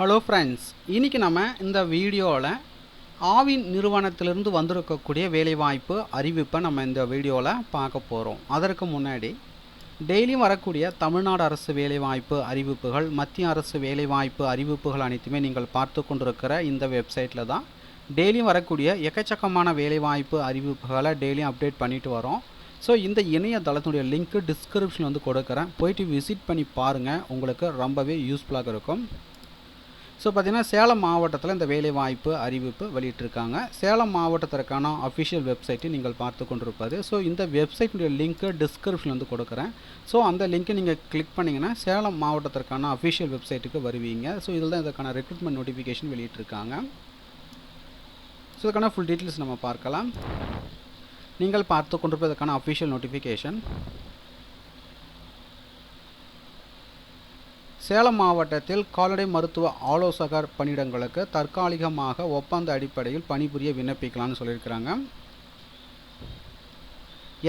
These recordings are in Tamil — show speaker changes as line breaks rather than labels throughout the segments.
ஹலோ ஃப்ரெண்ட்ஸ் இன்றைக்கி நம்ம இந்த வீடியோவில் ஆவின் நிறுவனத்திலிருந்து வந்திருக்கக்கூடிய வேலைவாய்ப்பு அறிவிப்பை நம்ம இந்த வீடியோவில் பார்க்க போகிறோம் அதற்கு முன்னாடி டெய்லியும் வரக்கூடிய தமிழ்நாடு அரசு வேலைவாய்ப்பு அறிவிப்புகள் மத்திய அரசு வேலைவாய்ப்பு அறிவிப்புகள் அனைத்துமே நீங்கள் பார்த்து கொண்டிருக்கிற இந்த வெப்சைட்டில் தான் டெய்லியும் வரக்கூடிய எக்கச்சக்கமான வேலைவாய்ப்பு அறிவிப்புகளை டெய்லியும் அப்டேட் பண்ணிட்டு வரோம். ஸோ இந்த இணையதளத்தினுடைய லிங்க்கு டிஸ்கிரிப்ஷனில் வந்து கொடுக்குறேன். போயிட்டு விசிட் பண்ணி பாருங்கள் உங்களுக்கு ரொம்பவே யூஸ்ஃபுல்லாக இருக்கும். ஸோ பார்த்திங்கன்னா சேலம் மாவட்டத்தில் இந்த வேலைவாய்ப்பு அறிவிப்பு வெளியிட்டிருக்காங்க. சேலம் மாவட்டத்திற்கான அஃபிஷியல் வெப்சைட்டை நீங்கள் பார்த்து கொண்டிருப்பது ஸோ இந்த வெப்சைட்டுடைய லிங்க்கு டிஸ்கிரிப்ஷன் வந்து கொடுக்குறேன். ஸோ அந்த லிங்க்கை நீங்கள் கிளிக் பண்ணிங்கன்னா சேலம் மாவட்டத்திற்கான அஃபிஷியல் வெப்சைட்டுக்கு வருவீங்க. ஸோ இதில் தான் இதற்கான ரெக்ரூட்மெண்ட் நோட்டிஃபிகேஷன் வெளியிட்டிருக்காங்க. ஸோ இதுக்கான ஃபுல் டீட்டெயில்ஸ் நம்ம பார்க்கலாம். நீங்கள் பார்த்து கொண்டிருப்பதற்கான அஃபிஷியல் நோட்டிஃபிகேஷன் சேலம் மாவட்டத்தில் கால்நடை மருத்துவ ஆலோசகர் பணியிடங்களுக்கு தற்காலிகமாக ஒப்பந்த அடிப்படையில் பணிபுரிய விண்ணப்பிக்கலாம்னு சொல்லியிருக்கிறாங்க.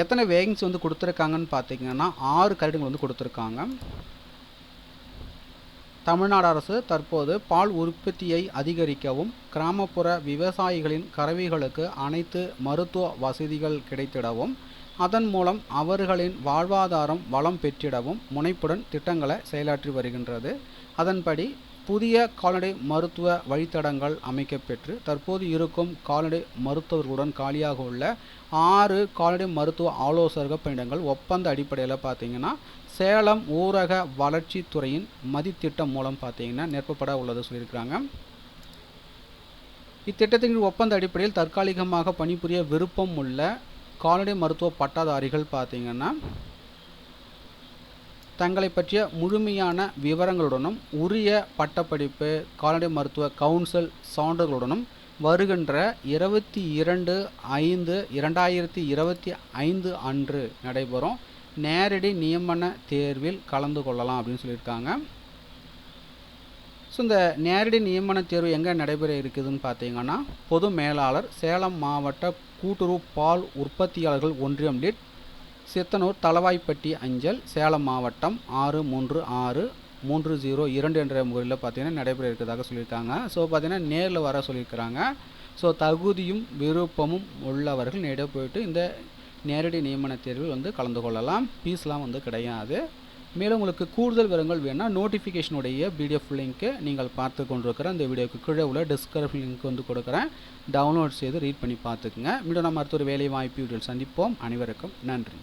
எத்தனை வேகன்சி வந்து கொடுத்துருக்காங்கன்னு பார்த்தீங்கன்னா ஆறு கருடுகள் வந்து கொடுத்துருக்காங்க. தமிழ்நாடு அரசு தற்போது பால் உற்பத்தியை அதிகரிக்கவும் கிராமப்புற விவசாயிகளின் கறவைகளுக்கு அனைத்து மருத்துவ வசதிகள் கிடைத்திடவும் அதன் மூலம் அவர்களின் வாழ்வாதாரம் வளம் பெற்றிடவும் முனைப்புடன் திட்டங்களை செயலாற்றி வருகின்றது. அதன்படி புதிய கால்நடை மருத்துவ வழித்தடங்கள் அமைக்கப்பெற்று தற்போது இருக்கும் கால்நடை மருத்துவர்களுடன் காலியாக உள்ள ஆறு கால்நடை மருத்துவ ஆலோசகர் பணியிடங்கள் ஒப்பந்த அடிப்படையில் பார்த்தீங்கன்னா சேலம் ஊரக வளர்ச்சித்துறையின் மதித்திட்டம் மூலம் பார்த்தீங்கன்னா நிரப்பப்பட உள்ளது சொல்லியிருக்கிறாங்க. இத்திட்டத்தின் ஒப்பந்த அடிப்படையில் தற்காலிகமாக பணிபுரிய விருப்பம் உள்ள கால்நடை மருத்துவ பட்டாதாரிகள் பார்த்தீங்கன்னா தங்களை பற்றிய முழுமையான விவரங்களுடனும் உரிய பட்டப்படிப்பு கால்நடை மருத்துவ கவுன்சில் சான்றுகளுடனும் வருகின்ற இருபத்தி இரண்டு ஐந்து இரண்டாயிரத்தி இருபத்தி ஐந்து அன்று நடைபெறும். நேரடி நியமன தேர்வில் கலந்து கொள்ளலாம் அப்படின்னு சொல்லியிருக்காங்க. ஸோ இந்த நேரடி நியமன தேர்வு எங்கே நடைபெற இருக்குதுன்னு பார்த்தீங்கன்னா பொது மேலாளர் சேலம் மாவட்ட கூட்டுறவு பால் உற்பத்தியாளர்கள் ஒன்றியம் லிட் சித்தனூர் தளவாய்ப்பட்டி அஞ்சல் சேலம் மாவட்டம் ஆறு மூன்று ஆறு மூன்று ஜீரோ இரண்டு என்ற முறையில் பார்த்தீங்கன்னா நடைபெற இருக்கிறதாக சொல்லியிருக்காங்க. ஸோ பார்த்தீங்கன்னா நேரில் வர சொல்லியிருக்கிறாங்க. ஸோ தகுதியும் விருப்பமும் உள்ளவர்கள் நேரடியாக போயிட்டு இந்த நேரடி நியமன தேர்வில் வந்து கலந்து கொள்ளலாம். ஃபீஸ்லாம் வந்து கிடையாது. மேலும் உங்களுக்கு கூடுதல் விவரங்கள் வேணால் நோட்டிஃபிகேஷனுடைய பிடிஎஃப் லிங்க்கு நீங்கள் பார்த்து கொண்டிருக்கிற இந்த வீடியோக்கு கீழே உள்ள டிஸ்கிரிப்ஷன் லிங்க் வந்து கொடுக்குறேன். டவுன்லோட் செய்து ரீட் பண்ணி பார்த்துக்குங்க. மீண்டும் நம்ம அடுத்த ஒரு வேலை வாய்ப்பு வீடியோவில் சந்திப்போம். அனைவருக்கும் நன்றி.